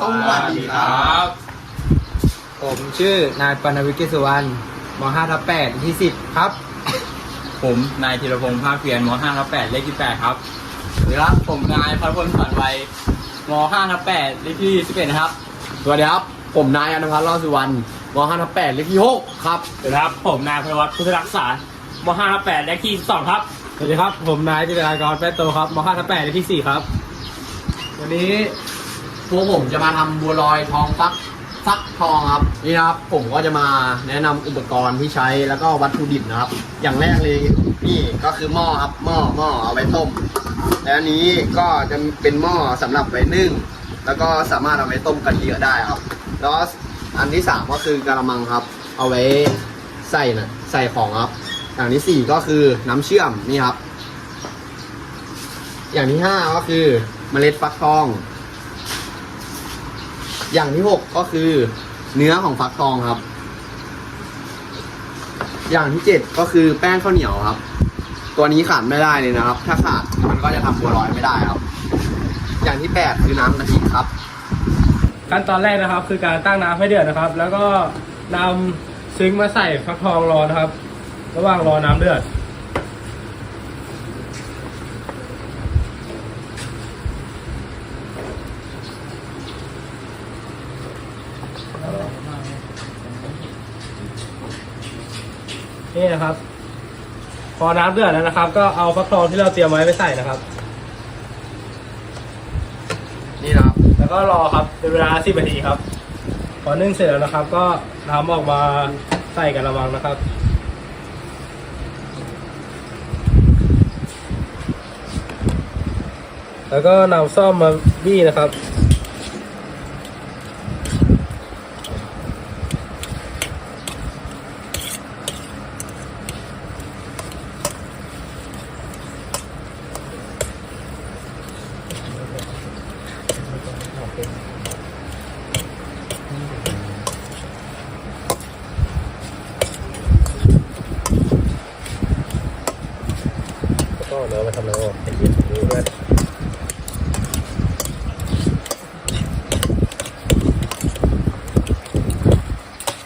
สวัสดีครับ ผมชื่อนายปนวิทย์เกษสุวรรณม5ทับ8ที่10ครับ ผมนายธีรพงษ์ภาคเพียรม5ทับ8เลขที่8ครับสวัสดีครับ ผมนายพัฒพลฝันไวม5ทับ8เลขที่11ครับ สวัสดีครับ ผมนายอนุพัฒน์รอดสุวรรณม5ทับ8เลขที่6ครับ สวัสดีครับ ผมนายพลวัตพุทธรักษาม5ทับ8และที่2ครับ สวัสดีครับ ผมนายจิตรากรแป้นโตครับม5ทับ8ที่4ครับ วันนี้ พวผมจะมาทำบัวลอยทองฟักฟักทองครับนี่นะครับผมก็จะมาแนะนำอุปกรณ์ที่ใช้แล้วก็วัตถุดิบนะครับ อย่างแรกเลยนี่ก็คือหม้อครับหม้อหม้อเอาไว้ต้ม และอันนี้ก็จะเป็นหม้อสำหรับไว้นึ่ง แล้วก็สามารถเอาไว้ต้มกันเยอะได้ครับ แล้วอันที่สามก็คือกระมังครับ เอาไว้ใส่นะใส่ของครับ อย่างที่สี่ก็คือน้ำเชื่อมนี่ครับ อย่างที่ห้าก็คือเมล็ดฟักทอง อย่างที่หกก็คือเนื้อของฟักทองครับ อย่างที่เจ็ดก็คือแป้งข้าวเหนียวครับ ตัวนี้ขาดไม่ได้เลยนะครับ ถ้าขาดมันก็จะทำบัวลอยไม่ได้ครับ อย่างที่แปดคือน้ำกะทิครับ ขั้นตอนแรกนะครับ คือการตั้งน้ำให้เดือดนะครับ แล้วก็นำซึ้งมาใส่ฟักทองรอนะครับ ระหว่างรอน้ำเดือด นี่นะครับ พอน้ำเดือดแล้วนะครับ ก็เอาฟักทองที่เราเตรียมไว้ไปใส่นะครับ นี่นะครับ แล้วก็รอครับเป็นเวลา10นาทีครับพอนึ่งเสร็จแล้วนะครับ ก็นำออกมาใส่กระมังนะครับแล้วก็นำซ่อมมาบี้นะครับ ก็เนื้อมาทำแล้วเป็นเย็นดูด้วย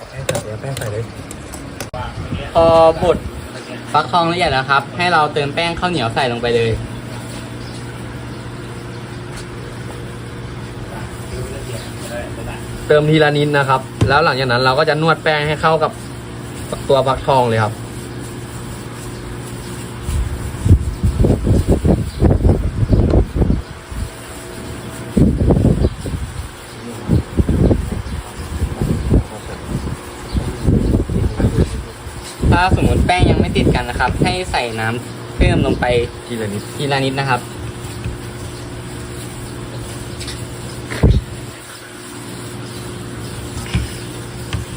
แป้งใส่เดี๋ยวแป้งใส่เลยพอบดฟักทองละเอียดนะครับ ให้เราเติมแป้งข้าวเหนียวใส่ลงไปเลยเติมทีละนิดนะครับ แล้วหลังจากนั้นเราก็จะนวดแป้งให้เข้ากับตัวฟักทองเลยครับ ถ้าสมมติแป้งยังไม่ติดกันนะครับ ให้ใส่น้ำเพิ่มลงไปทีละนิดทีละนิดนะครับ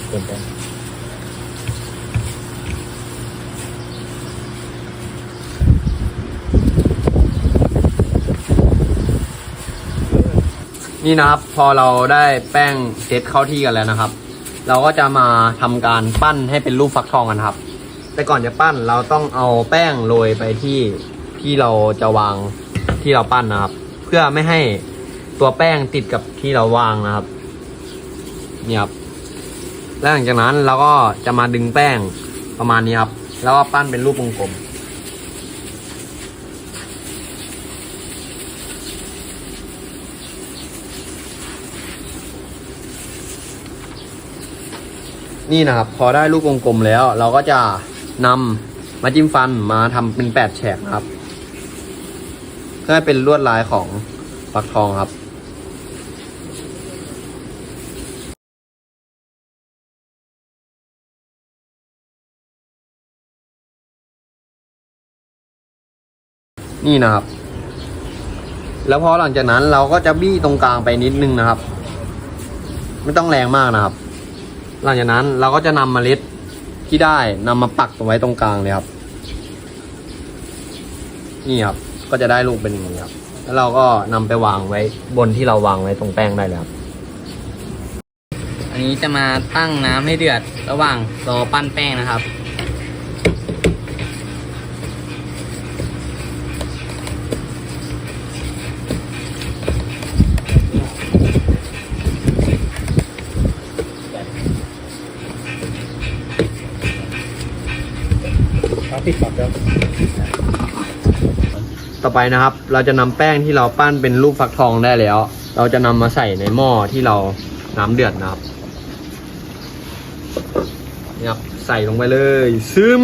เติมแป้งนี่นะครับ พอเราได้แป้งเซตเข้าที่กันแล้วนะครับ เราก็จะมาทำการปั้นให้เป็นรูปฟักทองกันครับ แต่ก่อนจะปั้นเราต้องเอาแป้งโรยไปที่ที่เราจะวางที่เราปั้นนะครับ เพื่อไม่ให้ตัวแป้งติดกับที่เราวางนะครับนี่ครับแล้วหลังจากนั้นเราก็จะมาดึงแป้งประมาณนี้ครับ แล้วก็ปั้นเป็นรูปวงกลมนี่นะครับ พอได้รูปวงกลมแล้ว เราก็จะ นำมาจิ้มฟันมาทำเป็นแปดแฉกนะครับเพื่อให้เป็นลวดลายของฟักทองครับนี่นะครับ แล้วพอหลังจากนั้นเราก็จะบี้ตรงกลางไปนิดนึงนะครับ ไม่ต้องแรงมากนะครับ หลังจากนั้นเราก็จะนำเมล็ด ที่ได้นำมาปักตรงไว้ตรงกลางเลยครับ นี่ครับ ก็จะได้ลูกเป็นอย่างนี้ครับ แล้วเราก็นำไปวางไว้บนที่เราวางไว้ตรงแป้งได้เลยครับ อันนี้จะมาตั้งน้ำให้เดือดระหว่างรอปั้นแป้งนะครับ ติดฝักแล้วต่อไปนะครับ เราจะนำแป้งที่เราปั้นเป็นรูปฟักทองได้แล้ว เราจะนำมาใส่ในหม้อที่เราน้ำเดือดนะครับนี่ครับใส่ลงไปเลย ซึม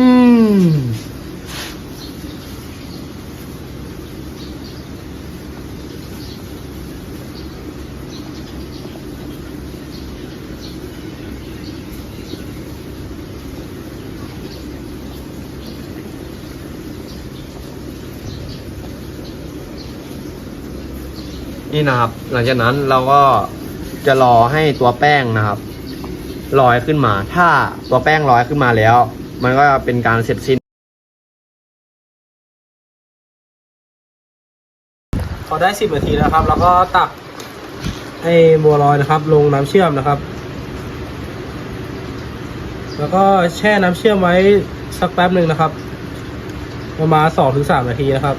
นี่นะครับ หลังจากนั้นเราก็จะรอให้ตัวแป้งนะครับลอยขึ้นมา ถ้าตัวแป้งลอยขึ้นมาแล้ว มันก็เป็นการเสร็จสิ้น พอได้สิบนาทีนะครับ แล้วก็ตักไอ้บัวลอยนะครับ ลงน้ำเชื่อมนะครับ แล้วก็แช่น้ำเชื่อมไว้สักแป๊บหนึ่งนะครับ ประมาณสองถึงสามนาทีนะครับ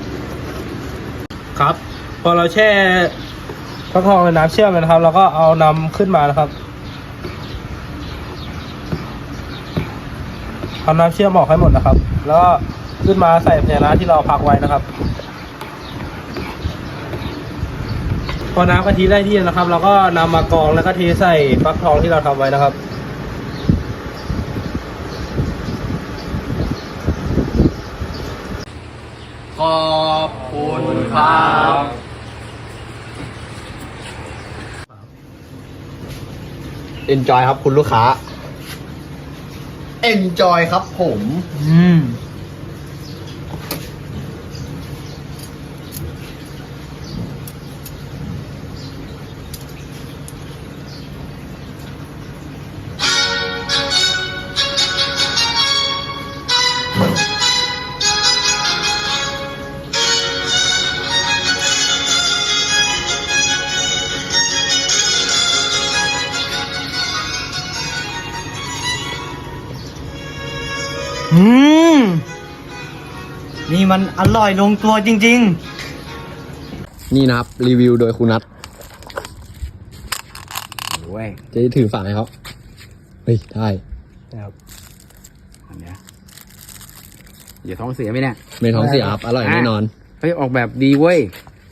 ครับ พอเราแช่ฟักทองในน้ำเชื่อมนะครับเราก็เอานำขึ้นมานะครับเอาน้ำเชื่อมออกให้หมดนะครับ แล้วก็ขึ้นมาใส่ภาชนะที่เราพักไว้นะครับ พอน้ำกะทิได้ที่นะครับ เราก็นำมากรองแล้วก็เทใส่ฟักทองที่เราทำไว้นะครับขอบคุณครับ Enjoy ครับคุณลูกค้า Enjoy ครับผม อืม อืม นี่มันอร่อยลงตัวจริงนี่นะครับ รีวิวโดยคุณนัทเว้ยจะได้ถือฝากให้เขาเฮ้ย ได้อันเนี้ยอย่าท้องเสียไหมเนี่ย ไม่ท้องเสียครับ อร่อยแน่นอน เฮ้ย ออกแบบดีเว้ย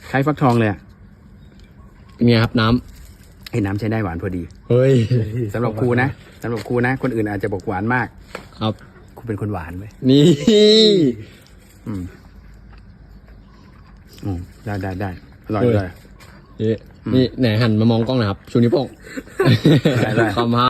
ใช้ฟักทองเลยอะเป็นไงครับน้ไอ้น้ำใช้ได้หวานพอดีำเฮ้ยสำหรับครูนะสำหรับครูนะ คนอื่นอาจจะบอกหวานมาก ครับ ครูเป็นคนหวานเว้ยนี่อืมอืมได้ได้ได้อร่อยเฮ้ยเลย นี่นี่ไหนหันมามองกล้องหนะครับ ชูนิ้วโป้ง ได้ได้คำฮะ